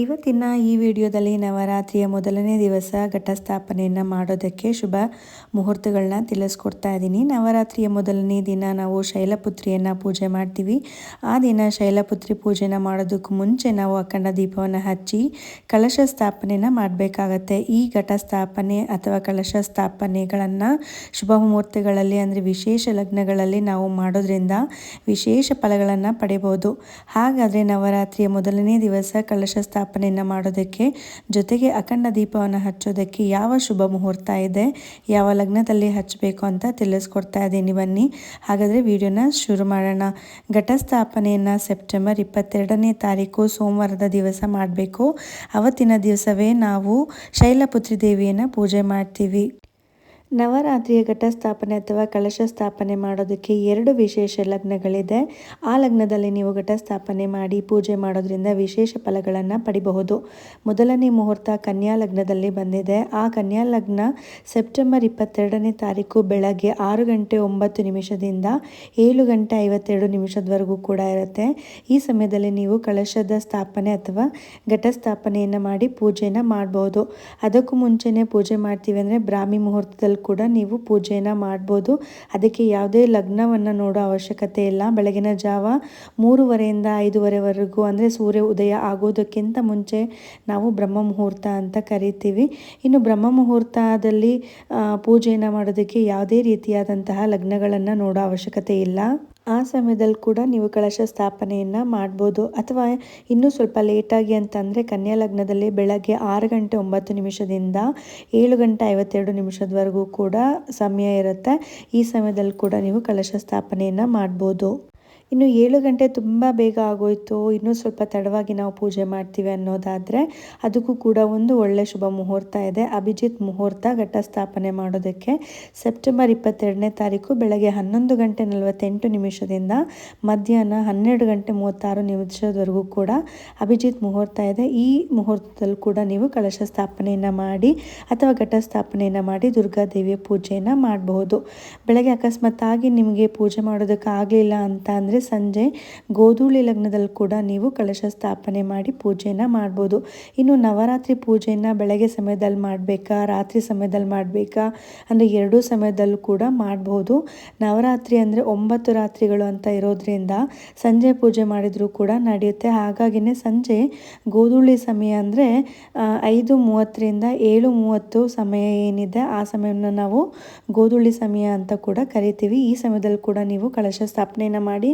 ಇವತ್ತಿನ ಈ ವಿಡಿಯೋದಲ್ಲಿ ನವರಾತ್ರಿಯ ಮೊದಲನೇ ದಿವಸ ಘಟಸ್ಥಾಪನೆಯನ್ನು ಮಾಡೋದಕ್ಕೆ ಶುಭ ಮುಹೂರ್ತಗಳನ್ನ ತಿಳಿಸ್ಕೊಡ್ತಾ ಇದ್ದೀನಿ. ನವರಾತ್ರಿಯ ಮೊದಲನೇ ದಿನ ನಾವು ಶೈಲಪುತ್ರಿಯನ್ನು ಪೂಜೆ ಮಾಡ್ತೀವಿ. ಆ ದಿನ ಶೈಲಪುತ್ರಿ ಪೂಜೆನ ಮಾಡೋದಕ್ಕೂ ಮುಂಚೆ ನಾವು ಅಖಂಡ ದೀಪವನ್ನು ಹಚ್ಚಿ ಕಲಶ ಸ್ಥಾಪನೆನ ಮಾಡಬೇಕಾಗತ್ತೆ. ಈ ಘಟಸ್ಥಾಪನೆ ಅಥವಾ ಕಲಶ ಸ್ಥಾಪನೆಗಳನ್ನು ಶುಭ ಮುಹೂರ್ತಗಳಲ್ಲಿ ಅಂದರೆ ವಿಶೇಷ ಲಗ್ನಗಳಲ್ಲಿ ನಾವು ಮಾಡೋದ್ರಿಂದ ವಿಶೇಷ ಫಲಗಳನ್ನು ಪಡೆಯಬಹುದು. ಹಾಗಾದರೆ ನವರಾತ್ರಿಯ ಮೊದಲನೇ ದಿವಸ ಕಲಶ ಸ್ಥಾಪನೆಯನ್ನು ಮಾಡೋದಕ್ಕೆ, ಜೊತೆಗೆ ಅಖಂಡ ದೀಪವನ್ನು ಹಚ್ಚೋದಕ್ಕೆ ಯಾವ ಶುಭ ಮುಹೂರ್ತ ಇದೆ, ಯಾವ ಲಗ್ನದಲ್ಲಿ ಹಚ್ಚಬೇಕು ಅಂತ ತಿಳಿಸ್ಕೊಡ್ತಾ ಇದ್ದೀನಿ ಬನ್ನಿ. ಹಾಗಾದರೆ ವಿಡಿಯೋನ ಶುರು ಮಾಡೋಣ. ಘಟಸ್ಥಾಪನೆಯನ್ನು ಸೆಪ್ಟೆಂಬರ್ ಇಪ್ಪತ್ತೆರಡನೇ ತಾರೀಕು ಸೋಮವಾರದ ದಿವಸ ಮಾಡಬೇಕು. ಅವತ್ತಿನ ದಿವಸವೇ ನಾವು ಶೈಲಪುತ್ರಿ ದೇವಿಯನ್ನು ಪೂಜೆ ಮಾಡ್ತೀವಿ. ನವರಾತ್ರಿಯ ಘಟಸ್ಥಾಪನೆ ಅಥವಾ ಕಲಶ ಸ್ಥಾಪನೆ ಮಾಡೋದಕ್ಕೆ ಎರಡು ವಿಶೇಷ ಲಗ್ನಗಳಿದೆ. ಆ ಲಗ್ನದಲ್ಲಿ ನೀವು ಘಟಸ್ಥಾಪನೆ ಮಾಡಿ ಪೂಜೆ ಮಾಡೋದ್ರಿಂದ ವಿಶೇಷ ಫಲಗಳನ್ನು ಪಡಿಬಹುದು. ಮೊದಲನೇ ಮುಹೂರ್ತ ಕನ್ಯಾ ಲಗ್ನದಲ್ಲಿ ಬಂದಿದೆ. ಆ ಕನ್ಯಾ ಲಗ್ನ ಸೆಪ್ಟೆಂಬರ್ ಇಪ್ಪತ್ತೆರಡನೇ ತಾರೀಕು ಬೆಳಗ್ಗೆ ಆರು ಗಂಟೆ ಒಂಬತ್ತು ನಿಮಿಷದಿಂದ ಏಳು ಗಂಟೆ ಐವತ್ತೆರಡು ನಿಮಿಷದವರೆಗೂ ಕೂಡ ಇರುತ್ತೆ. ಈ ಸಮಯದಲ್ಲಿ ನೀವು ಕಲಶದ ಸ್ಥಾಪನೆ ಅಥವಾ ಘಟಸ್ಥಾಪನೆಯನ್ನು ಮಾಡಿ ಪೂಜೆನ ಮಾಡಬಹುದು. ಅದಕ್ಕೂ ಮುಂಚೆನೇ ಪೂಜೆ ಮಾಡ್ತೀವಿ ಅಂದರೆ ಬ್ರಾಹ್ಮಿ ಮುಹೂರ್ತದಲ್ಲಿ ಕೂಡ ನೀವು ಪೂಜೆಯನ್ನು ಮಾಡ್ಬೋದು. ಅದಕ್ಕೆ ಯಾವುದೇ ಲಗ್ನವನ್ನು ನೋಡೋ ಅವಶ್ಯಕತೆ ಇಲ್ಲ. ಬೆಳಗಿನ ಜಾವ ಮೂರುವರೆಯಿಂದ ಐದುವರೆವರೆಗೂ ಅಂದರೆ ಸೂರ್ಯ ಉದಯ ಆಗೋದಕ್ಕಿಂತ ಮುಂಚೆ ನಾವು ಬ್ರಹ್ಮ ಮುಹೂರ್ತ ಅಂತ ಕರಿತೀವಿ. ಇನ್ನು ಬ್ರಹ್ಮ ಮುಹೂರ್ತದಲ್ಲಿ ಪೂಜೆಯನ್ನು ಮಾಡೋದಕ್ಕೆ ಯಾವುದೇ ರೀತಿಯಾದಂತಹ ಲಗ್ನಗಳನ್ನು ನೋಡೋ ಅವಶ್ಯಕತೆ ಇಲ್ಲ. ಆ ಸಮಯದಲ್ಲಿ ಕೂಡ ನೀವು ಕಳಶ ಸ್ಥಾಪನೆಯನ್ನು ಮಾಡ್ಬೋದು. ಅಥವಾ ಇನ್ನೂ ಸ್ವಲ್ಪ ಲೇಟಾಗಿ ಅಂತಂದರೆ ಕನ್ಯಾ ಲಗ್ನದಲ್ಲಿ ಬೆಳಗ್ಗೆ ಆರು ಗಂಟೆ ಒಂಬತ್ತು ನಿಮಿಷದಿಂದ ಏಳು ಗಂಟೆ ಐವತ್ತೆರಡು ನಿಮಿಷದವರೆಗೂ ಕೂಡ ಸಮಯ ಇರುತ್ತೆ. ಈ ಸಮಯದಲ್ಲಿ ಕೂಡ ನೀವು ಕಳಶ ಸ್ಥಾಪನೆಯನ್ನು ಮಾಡ್ಬೋದು. ಇನ್ನು ಏಳು ಗಂಟೆ ತುಂಬ ಬೇಗ ಆಗೋಯ್ತು. ಇನ್ನೂ ಸ್ವಲ್ಪ ತಡವಾಗಿ ನಾವು ಪೂಜೆ ಮಾಡ್ತೀವಿ ಅನ್ನೋದಾದರೆ ಅದಕ್ಕೂ ಕೂಡ ಒಂದು ಒಳ್ಳೆ ಶುಭ ಮುಹೂರ್ತ ಇದೆ. ಅಭಿಜಿತ್ ಮುಹೂರ್ತ ಘಟ ಸ್ಥಾಪನೆ ಮಾಡೋದಕ್ಕೆ ಸೆಪ್ಟೆಂಬರ್ ಇಪ್ಪತ್ತೆರಡನೇ ತಾರೀಕು ಬೆಳಗ್ಗೆ ಹನ್ನೊಂದು ಗಂಟೆ ನಲವತ್ತೆಂಟು ನಿಮಿಷದಿಂದ ಮಧ್ಯಾಹ್ನ ಹನ್ನೆರಡು ಗಂಟೆ ಮೂವತ್ತಾರು ನಿಮಿಷದವರೆಗೂ ಕೂಡ ಅಭಿಜಿತ್ ಮುಹೂರ್ತ ಇದೆ. ಈ ಮುಹೂರ್ತದಲ್ಲಿ ಕೂಡ ನೀವು ಕಳಶ ಸ್ಥಾಪನೆಯನ್ನು ಮಾಡಿ ಅಥವಾ ಘಟ ಸ್ಥಾಪನೆಯನ್ನು ಮಾಡಿ ದುರ್ಗಾದೇವಿಯ ಪೂಜೆಯನ್ನು ಮಾಡಬಹುದು. ಬೆಳಗ್ಗೆ ಅಕಸ್ಮಾತ್ತಾಗಿ ನಿಮಗೆ ಪೂಜೆ ಮಾಡೋದಕ್ಕೆ ಆಗಲಿಲ್ಲ ಅಂತ ಅಂದರೆ ಸಂಜೆ ಗೋಧೂಳಿ ಲಗ್ನದಲ್ಲಿ ಕೂಡ ನೀವು ಕಳಶ ಸ್ಥಾಪನೆ ಮಾಡಿ ಪೂಜೆಯನ್ನು ಮಾಡ್ಬೋದು. ಇನ್ನು ನವರಾತ್ರಿ ಪೂಜೆಯನ್ನು ಬೆಳಗ್ಗೆ ಸಮಯದಲ್ಲಿ ಮಾಡಬೇಕಾ, ರಾತ್ರಿ ಸಮಯದಲ್ಲಿ ಮಾಡಬೇಕಾ, ಅಂದರೆ ಎರಡೂ ಸಮಯದಲ್ಲೂ ಕೂಡ ಮಾಡಬಹುದು ನವರಾತ್ರಿ ಅಂದರೆ ಒಂಬತ್ತು ರಾತ್ರಿಗಳು ಅಂತ ಇರೋದ್ರಿಂದ ಸಂಜೆ ಪೂಜೆ ಮಾಡಿದರೂ ಕೂಡ ನಡೆಯುತ್ತೆ. ಹಾಗಾಗಿನೇ ಸಂಜೆ ಗೋಧೂಳಿ ಸಮಯ ಅಂದರೆ ಐದು ಮೂವತ್ತರಿಂದ ಏಳು ಮೂವತ್ತು ಸಮಯ ಏನಿದೆ, ಆ ಸಮಯವನ್ನು ನಾವು ಗೋಧೂಳಿ ಸಮಯ ಅಂತ ಕೂಡ ಕರಿತೀವಿ. ಈ ಸಮಯದಲ್ಲಿ ಕೂಡ ನೀವು ಕಳಶ ಸ್ಥಾಪನೆಯನ್ನು ಮಾಡಿ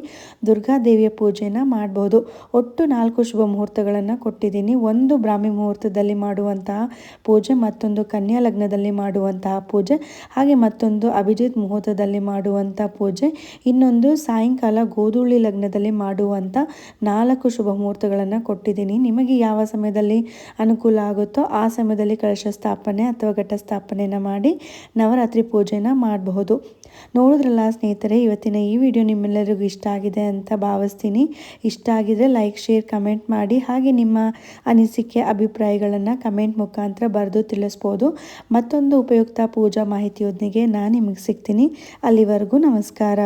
ದುರ್ಗಾದೇವಿಯ ಪೂಜೆನ ಮಾಡಬಹುದು ಒಟ್ಟು ನಾಲ್ಕು ಶುಭ ಮುಹೂರ್ತಗಳನ್ನು ಕೊಟ್ಟಿದ್ದೀನಿ. ಒಂದು ಬ್ರಾಹ್ಮಿ ಮುಹೂರ್ತದಲ್ಲಿ ಮಾಡುವಂತಹ ಪೂಜೆ, ಮತ್ತೊಂದು ಕನ್ಯಾ ಲಗ್ನದಲ್ಲಿ ಮಾಡುವಂತಹ ಪೂಜೆ, ಹಾಗೆ ಮತ್ತೊಂದು ಅಭಿಜಿತ್ ಮುಹೂರ್ತದಲ್ಲಿ ಮಾಡುವಂಥ ಪೂಜೆ, ಇನ್ನೊಂದು ಸಾಯಂಕಾಲ ಗೋಧೂಳಿ ಲಗ್ನದಲ್ಲಿ ಮಾಡುವಂಥ ನಾಲ್ಕು ಶುಭ ಮುಹೂರ್ತಗಳನ್ನು ಕೊಟ್ಟಿದ್ದೀನಿ. ನಿಮಗೆ ಯಾವ ಸಮಯದಲ್ಲಿ ಅನುಕೂಲ ಆಗುತ್ತೋ ಆ ಸಮಯದಲ್ಲಿ ಕಳಶ ಸ್ಥಾಪನೆ ಅಥವಾ ಘಟ ಸ್ಥಾಪನೆಯನ್ನು ಮಾಡಿ ನವರಾತ್ರಿ ಪೂಜೆನ ಮಾಡಬಹುದು. ನೋಡಿದ್ರಲ್ಲ ಸ್ನೇಹಿತರೆ, ಇವತ್ತಿನ ಈ ವಿಡಿಯೋ ನಿಮ್ಮೆಲ್ಲರಿಗೂ ಇಷ್ಟ ಆಗಿದೆ ಅಂತ ಭಾವಿಸ್ತೀನಿ. ಇಷ್ಟ ಆಗಿದ್ರೆ ಲೈಕ್, ಶೇರ್, ಕಮೆಂಟ್ ಮಾಡಿ. ಹಾಗೆ ನಿಮ್ಮ ಅನಿಸಿಕೆ, ಅಭಿಪ್ರಾಯಗಳನ್ನು ಕಮೆಂಟ್ ಮುಖಾಂತರ ಬರೆದು ತಿಳಿಸ್ಬೋದು. ಮತ್ತೊಂದು ಉಪಯುಕ್ತ ಪೂಜಾ ಮಾಹಿತಿಯೊಂದಿಗೆ ನಾನು ನಿಮಗೆ ಸಿಗ್ತೀನಿ. ಅಲ್ಲಿವರೆಗೂ ನಮಸ್ಕಾರ.